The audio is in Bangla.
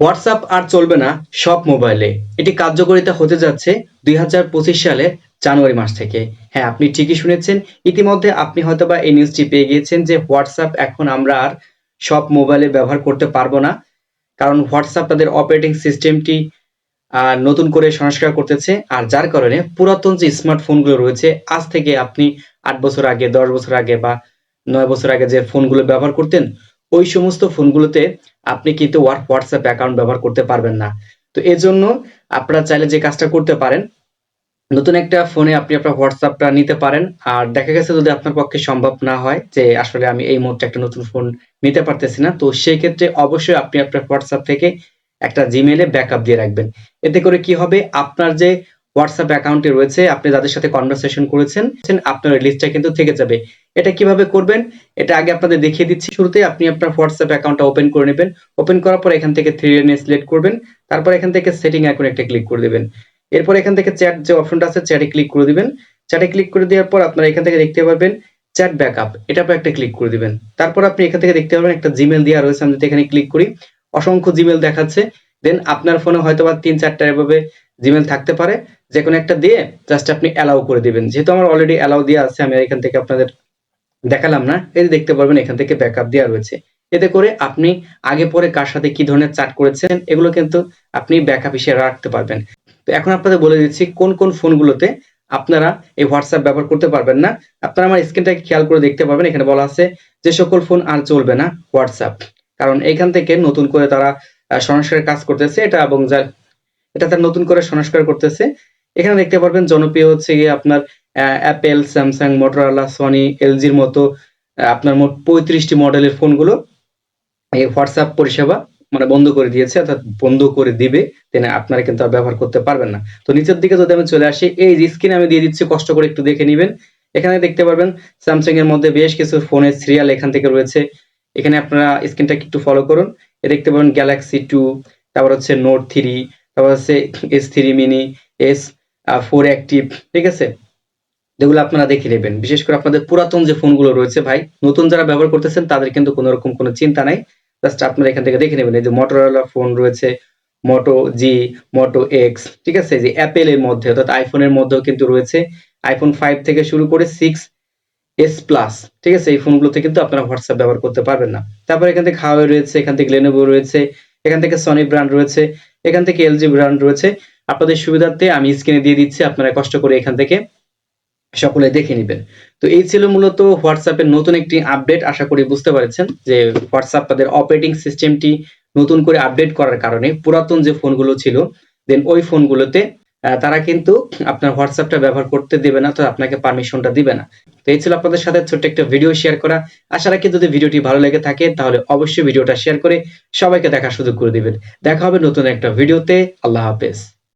হোয়াটসঅ্যাপ আর চলবে না সব মোবাইলে। এটি কার্যকরিতা হতে যাচ্ছে দুই সালের জানুয়ারি মাস থেকে। হ্যাঁ আপনি ঠিকই শুনেছেন। ইতিমধ্যে আপনি হয়তোবা এই নিউজটি পেয়ে গিয়েছেন যে হোয়াটসঅ্যাপ এখন আমরা আর সব মোবাইলে ব্যবহার করতে পারব না। কারণ হোয়াটসঅ্যাপ তাদের অপারেটিং সিস্টেমটি নতুন করে সংস্কার করতেছে। আর যার কারণে পুরাতন যে স্মার্টফোনগুলো রয়েছে, আজ থেকে আপনি আট বছর আগে, দশ বছর আগে বা নয় বছর আগে যে ফোনগুলো ব্যবহার করতেন ওই সমস্ত ফোনগুলোতে আপনি কিন্তু হোয়াটসঅ্যাপ অ্যাকাউন্ট ব্যবহার করতে পারবেন না। তো এজন্য আপনারা চাইলে যে কাজটা করতে পারেন, নতুন একটা ফোনে আপনি আপনার হোয়াটসঅ্যাপটা নিতে পারেন। আর দেখা গেছে যদি আপনার পক্ষে সম্ভব না হয় যে আসলে আমি এই মুহূর্তে একটা নতুন ফোন নিতে পারতেছি না, তো সেই ক্ষেত্রে অবশ্যই আপনি আপনার হোয়াটসঅ্যাপ থেকে একটা জিমেলে ব্যাকআপ দিয়ে রাখবেন। এতে করে কি হবে? আপনার যে হোয়াটসঅ্যাপ অ্যাকাউন্টে রয়েছে। আপনি যাদের সাথে কনভারসেশন করেছেন, আপনার লিস্টটা কিন্তু থেকে যাবে। এটা কীভাবে করবেন? এটা আগে আপনাদের দেখিয়ে দিচ্ছি। শুরুতে আপনি আপনার হোয়াটসঅ্যাপ অ্যাকাউন্টটা ওপেন করে নেবেন। ওপেন করার পর এখান থেকে থ্রি লাইনে সিলেক্ট করবেন। তারপর এখান থেকে সেটিং আইকনে একটা ক্লিক করে দিবেন। এরপর এখান থেকে চ্যাট যে অপশনটা আছে চ্যাটে ক্লিক করে দিবেন। চ্যাটে ক্লিক করে দেওয়ার পর আপনারা এখান থেকে দেখতে পারবেন চ্যাট ব্যাকআপ এটা পর একটা ক্লিক করে দিবেন। তারপর আপনি এখান থেকে দেখতে পারবেন একটা জিমেল দেওয়া রয়েছে। আমি যদি এখানে ক্লিক করি, অসংখ্য জিমেল দেখাচ্ছে। দেন আপনার ফোনে হয়তো বা তিন চারটা এভাবে জিমেল থাকতে পারে। যে কোনো একটা দিয়ে জাস্ট আপনি অ্যালাউ করে দিবেন। যেহেতু আমার অলরেডি অ্যালাউ দেওয়া আছে, আমি এখান থেকে আপনাদের দেখালাম না। এই দেখতে পারবেন, এখান থেকে ব্যাকআপ দেওয়া রয়েছে। এতে করে আপনি আগে পরে কার সাথে কি ধরনের চাট করেছেন, এগুলো কিন্তু আপনি ব্যাকআপ হিসেবে রাখতে পারবেন। তো এখন আপনাদের বলে দিচ্ছি, কোন কোন ফোনগুলোতে আপনারা এই হোয়াটসঅ্যাপ ব্যবহার করতে পারবেন না। আপনারা আমার স্ক্রিনটাকে খেয়াল করে দেখতে পারবেন। এখানে বলা আছে, যে সকল ফোন আর চলবে না হোয়াটসঅ্যাপ কারণ এখান থেকে নতুন করে তারা সংস্কারের কাজ করতেছে। এটা এবং যা এটা তার নতুন করে সংস্কার করতেছে। এখানে দেখতে পারবেন জনপ্রিয় হচ্ছে গিয়ে আপনার অ্যাপেল স্যামসাং মোটরোলা সনি এলজির মতো আপনার মোট পঁয়ত্রিশটি মডেলের ফোনগুলো এই হোয়াটসঅ্যাপ পরিষেবা মানে বন্ধ করে দিয়েছে, অর্থাৎ বন্ধ করে দিবে তেনে আপনারা কিন্তু আর ব্যবহার করতে পারবেন না। তো নিচের দিকে যদি আমি চলে আসি, এই স্ক্রিনে আমি দিয়ে দিচ্ছি, কষ্ট করে একটু দেখে নেবেন। এখানে দেখতে পারবেন স্যামসাং এর মধ্যে বেশ কিছু ফোনের সিরিয়াল এখান থেকে রয়েছে। এখানে আপনারা স্ক্রিনটাকে একটু ফলো করুন। দেখতে পাবেন গ্যালাক্সি টু তারপর হচ্ছে নোট থ্রি তারপর হচ্ছে S three mini S four active ঠিক আছে? যেগুলো আপনারা দেখে নেবেন। বিশেষ করে আপনাদের পুরাতন যে ফোনগুলো রয়েছে ভাই, নতুন যারা ব্যবহার করতেছেন, তাদের কিন্তু কোনো রকম কোনো চিন্তা নাই। জাস্ট আপনারা এখান থেকে দেখে নেবেন। এই যে মোটরোলা ফোন রয়েছে মোটো জি মোটো এক্স ঠিক আছে? যে অ্যাপেলের মধ্যে, অর্থাৎ আইফোনের মধ্যেও কিন্তু রয়েছে। আইফোন ফাইভ থেকে শুরু করে সিক্স এস প্লাস ঠিক আছে? এই ফোনগুলোতে কিন্তু আপনারা হোয়াটসঅ্যাপ ব্যবহার করতে পারবেন না। তারপর এখান থেকে হাওয়ে রয়েছে, এখান থেকে লেনোভো রয়েছে, এখান থেকে সনি ব্র্যান্ড রয়েছে, এখান থেকে এলজি ব্র্যান্ড রয়েছে। আপনাদের সুবিধার্থে আমি স্ক্রিনে দিয়ে দিচ্ছি, আপনারা কষ্ট করে এখান থেকে সকলে দেখে নেবেন। তো এই ছিল মূলত হোয়াটসঅ্যাপের নতুন একটি আপডেট আশা করি বুঝতে পারছেন যে হোয়াটসঅ্যাপ তাদের অপারেটিং সিস্টেমটি নতুন করে আপডেট করার কারণে পুরাতন যে ফোনগুলো ছিল দেন ওই ফোনগুলোতে তারা কিন্তু আপনার হোয়াটসঅ্যাপটা ব্যবহার করতে দিবে না, তো আপনাকে পারমিশনটা দিবে না। তো এই ছিল আপনাদের সাথে ছোট্ট একটা ভিডিও শেয়ার করা। আশা রাখি যদি ভিডিওটি ভালো লেগে থাকে, তাহলে অবশ্যই ভিডিওটা শেয়ার করে সবাইকে দেখার সুযোগ করে দিবেন। দেখা হবে নতুন একটা ভিডিওতে আল্লাহ হাফেজ।